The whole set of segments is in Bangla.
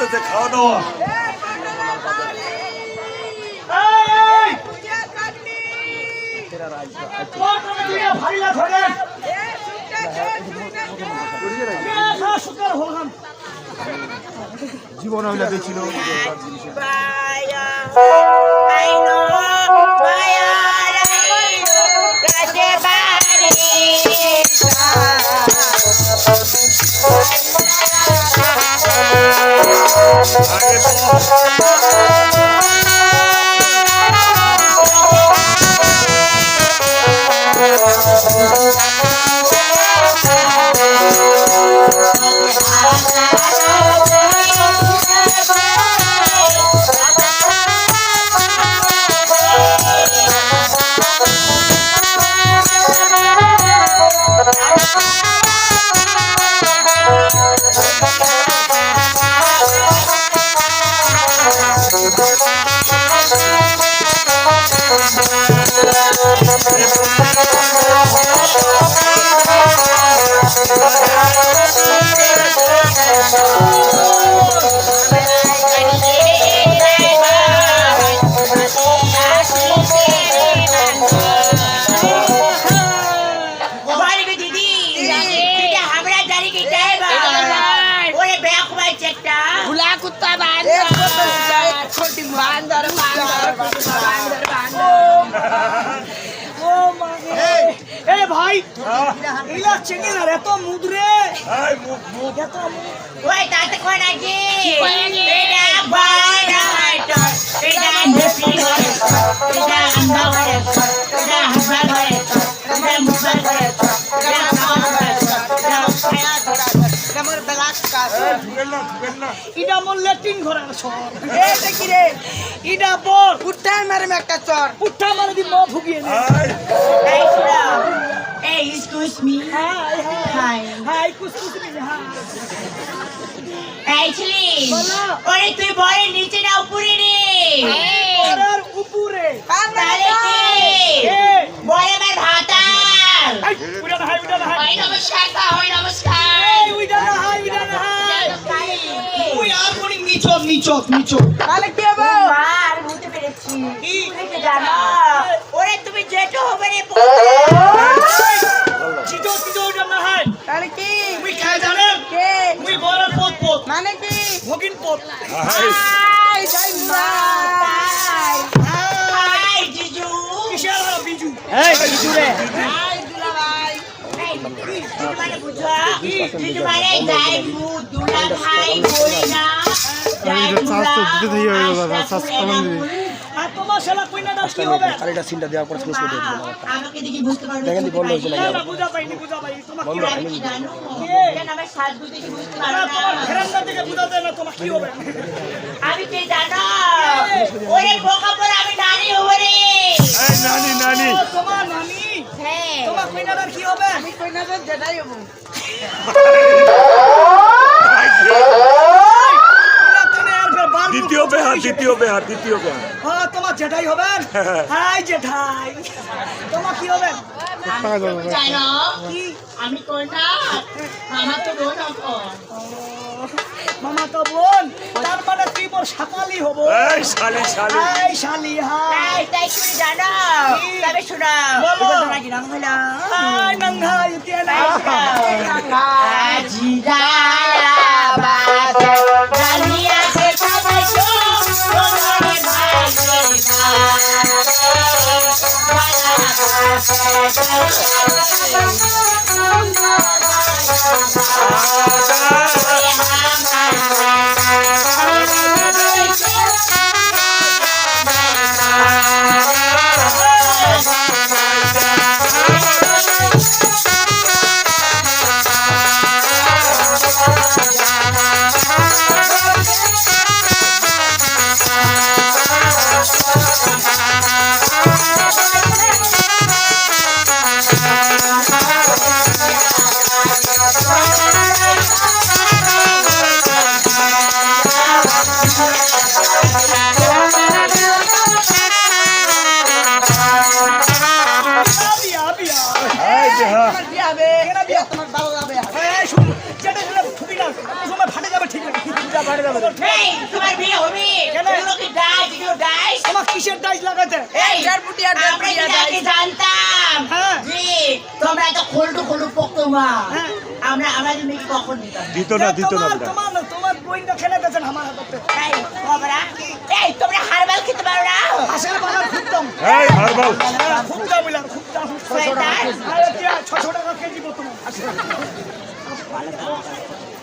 চলতেছে খাওয়া দাওয়া জীবন হইলে দেখছিল কি বা ওরে ব্যাক বাই চেকটা কুত্তা বান্দর বান্দর এ ভাই এগুলা চেনে না রে এত মুদরে এই মুখ মুখ এত আছে এটা এটা এটা এটা ইডা মোর ল্যাট্রিন ঘরে সর এই দেখি রে। ইডা বল উঠাই মারম একটা চর। পুঠা মারে দি ম ভুগিয়ে নে। এই এই এই excuse me hi hi hi কুছ কুছ হাই এই ছিলি। বলো। ওরে তুই বলে নিচে না উপরে রে। পরের উপরে। তাহলে কি? এ বলে আমার ভাতার। উডা হাই উডা হয় নমস্কার হয় নমস্কার এই উডা না হাই উডা না হাই উই আর কোনি নিচত নিচত তাহলে কি হবে? আর বুঝতে পেরেছি। কি? তুমি কি জানো? ওরে তুমি যেটা হবে রে চিটো চিটো না হাই তাহলে কি? উই খাই জানেন কে? উই বড় পথ পথ মানে কি? ভগিন পথ এই আই যাই মুরা হাই জিজু। কিসের আর বিজু? আই দুলা ভাই এই, জিজু মানে বুঝো? জিজু মানে যাই মু দুলা ভাই বলি না যাই দুলা আশা করে না বলি। আর তোমার শালা কইনা দাস কি হবে? আরেকটা সিনটা দেওয়ার পর শেষ করে দেখেন বলল হয়েছিল আমি কি? জানো? ওরে বোকা পর আমি নারী হব রে। এই নানি নানি। তোমার নানি? হ্যাঁ। তোমার কইনা দাস কি হবে? আমি কই না যেটাই হব না তুমি আর ফের বাল দ্বিতীয় বেহার দ্বিতীয় বেহার দ্বিতীয় বেহার হ্যাঁ তোমার জেঠাই হবেন? হাই জেঠাই। তোমার কি হবেন? আমি কই না? আমার তো বোন মামা তো বোন। তার তুই মোর সাকালি হব। এই শালি শালি। হাই শালি হাই। তাই তাই তুমি জানো? তবে শোনো বলো। এটা নাম হলো হাই নংহা ইতিয়া Thank you. ঘরে কিসের ডাই আমরা তোমার তোমার বই না খেতে পারো না? আসলে বাবা খুবদম এই কেজি বর্তমান আসলে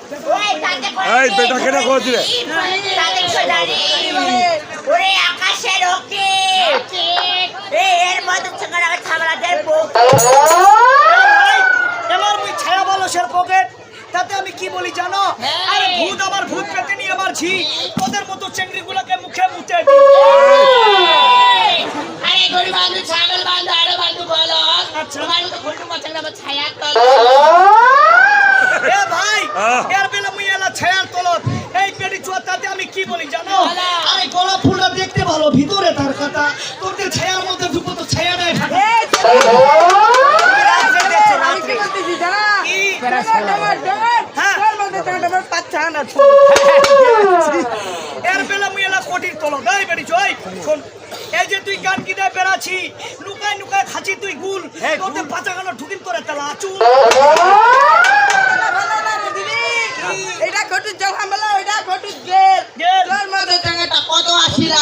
এই, বেটা কেটে সোনারি ওরে আকাশের ওকে এর মধ্যে ছেড়ে আমার ছামড়াদের বুক এবার মুই ছায়া বালসের পকেট তাতে আমি কি বলি জানো? হ্যাঁ। আরে ভূত আমার ভূত পেতে নিয়ে আমার ঝি ওদের মতো চেংড়ি গুলাকে মুখে মুতে দিই। আরে গরিব বান্ধু ছাগল বান্ধু আরও বান্ধু বলো। আচ্ছা। তোমার মতো মাছের ছায়া তল এ ভাই এর বেলা মুই এলা ছায়ার তলত। এই পেটি চুয়া তাতে আমি কি বলি জানো। আরে গোলাপ ফুলটা দেখতে ভালো ভিতরে তার কথা। ছায়ার মধ্যে ঢুকো। তো ছায়া নাই। হ্যাঁ। এর বেলা মুই এলা কোটির তলত। এই শোন এই যে তুই গান গিয়ে বেড়াছি নুকায় নুকায় খাচ্ছি তুই গুল। তোদের পাতা গানো ঢুকিন করে তালা আচু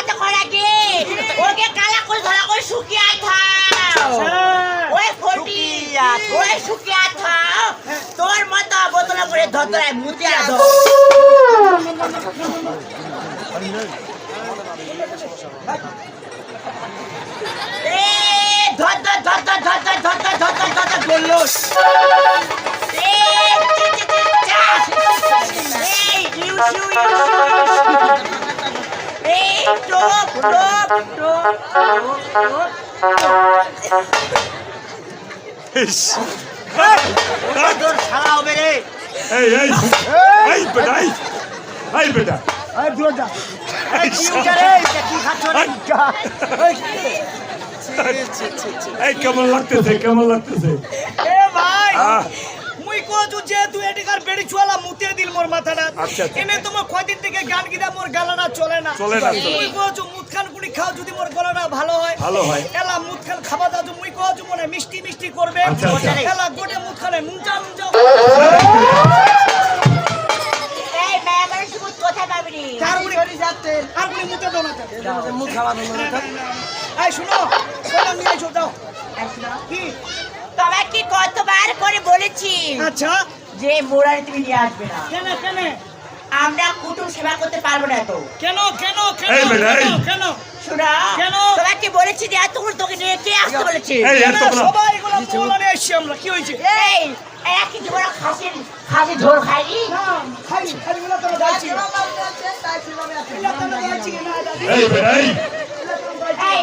তাতে করা কি ওকে কালা করে ধরা করে শুকিয়ে থাও ওই ফটি ওই শুকিয়ে থাও তোর মতো বোতলে করে ধতরায় মুতিয়া ধর ধর ধর ধর ধর ধর ধর ধর ধর ধর ধর ধর চা এই ইউ ইউ এই এই এই বেটা এই বেটা এই দূর যা এই কি করে কি কেমন লাগতেছে কেমন লাগতেছে এ কজু যে তুই এটিকার বেড়ি চুয়ালা মুতে দিল মোর মাথাটা আচ্ছা, আচ্ছা। এনে তোমার কয়দিন থেকে গান গিদা মোর গালাটা চলে না চলে না। মুই কজু মুতখান কুড়ি খাও যদি মোর গলাটা ভালো হয় ভালো হয়। এলা মুতখান খাবা দাদু মুই কজু মনে মিষ্টি মিষ্টি করবে আচ্ছা। এলা গোটে মুতখানে মুঞ্জা মুঞ্জা আর মুড়ি যাচ্ছে। আর মুড়ি মুতে দাও না। মুখ খাওয়া দেবো না। এই শুনো কলম নিয়ে যাও কি তোমার কি কতবার করে বলেছি? আচ্ছা। যে মোড়ারে তুমি নিয়ে আসবে না। কেন কেন? আমরা কুটুম সেবা করতে পারব না তো। কেন কেন কেন এই বেটা, এই। কেন? কেন শোনা কেন? তোমাকে বলেছি যে এতক্ষণ তোকে নিয়ে কে আসতে বলেছে? এই এত কেন? সবাই এগুলো বলানে এসছি আমরা কি হয়েছে? এই এরা জীবনে খাসির খাসি ঝোল খাইনি? খাই খাই গুলো তো যাচ্ছি তাই ছিল যাচ্ছে, তাই ছিল যাচ্ছে। এগুলো তো যাচ্ছি এই বেটা এই এই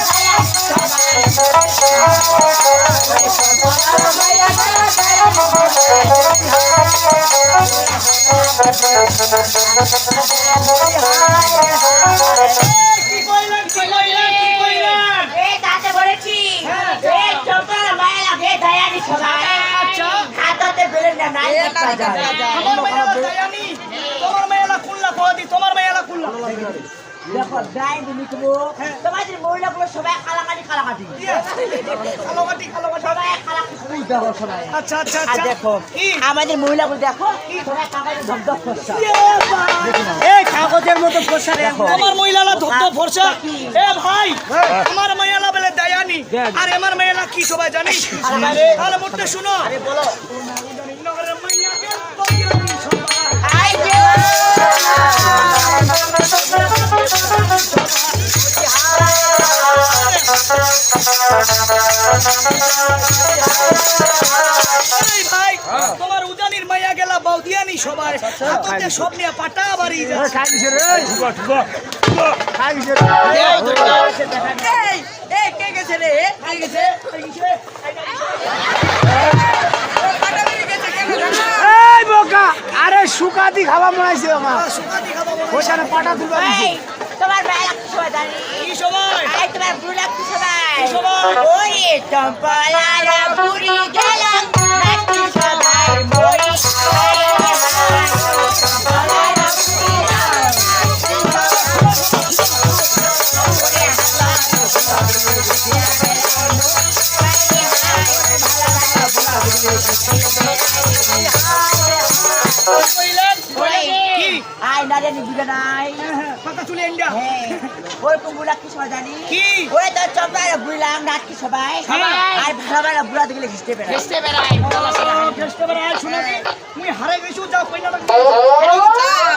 তোমার মেয়েলা কুল্লা কদি তোমার মেয়েলা কুল্লা দেখো গায়ে দিলি তুমি তোমাদের মহিলাগুলো সবাই কালাকাটি কালাকাটি কালোমাটি কালোমাটি সবাই কালাকাটি দেখো সবাই। আচ্ছা আচ্ছা আর দেখো কি? আমাদের মহিলাগুলো দেখো সবাই ধপধপ এই কাগজের মতো দেখো। আমার মহিলারা ধরতো ফর্সা। এ ভাই আমার মহিলা বলে দয়ানি। আর আমার মহিলা কি সবাই জানিস? তাহলে মোটে শুনো। আরে বলো। মাইয়া ভাই তোমার উজানির মাইয়া গেলা বৌদিয়ানি সবাই হাততে সব নিয়ে পাটা বাড়ি যাচ্ছে কে গেছে রে কে গেছে ও পাটা বেরিয়ে গেছে কেন জানো এই বোকা। আরে সুকাতি খাওয়া মনে আমার। সুখাতি খাব মনে হয়। ওইখানে পাটা তুলবা এই তোমার ভাই লাগছে সবাই জানি কি সবাই? আই তোমার বুড়ি লাগছে সবাই। সবাই? ওরে টম্পলারা বুড়ি গেলাম। সবাই টম্পলারা গেলাম। কইলেন? কি? আই না জানি দিবে নাই কথা চলে ইন্ডিয়া হ্যাঁ, ওই কুম্বুলা কি সবাই জানি। কি? ওই তো চম্পার বুইলাম রাত কি সবাই? আর ভালো ভালো বুড়া দেখলে ঘিসতে বেড়ায়। ঘিসতে বেড়ায় ঘিসতে বেড়ায় শুনে দি মুই হারাই গেছো যাও কইনা লাগবে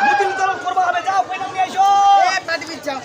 মুদিন তরফ করবা হবে যাও কইনা নিয়ে এসো। এ পাদি বিচ্চাও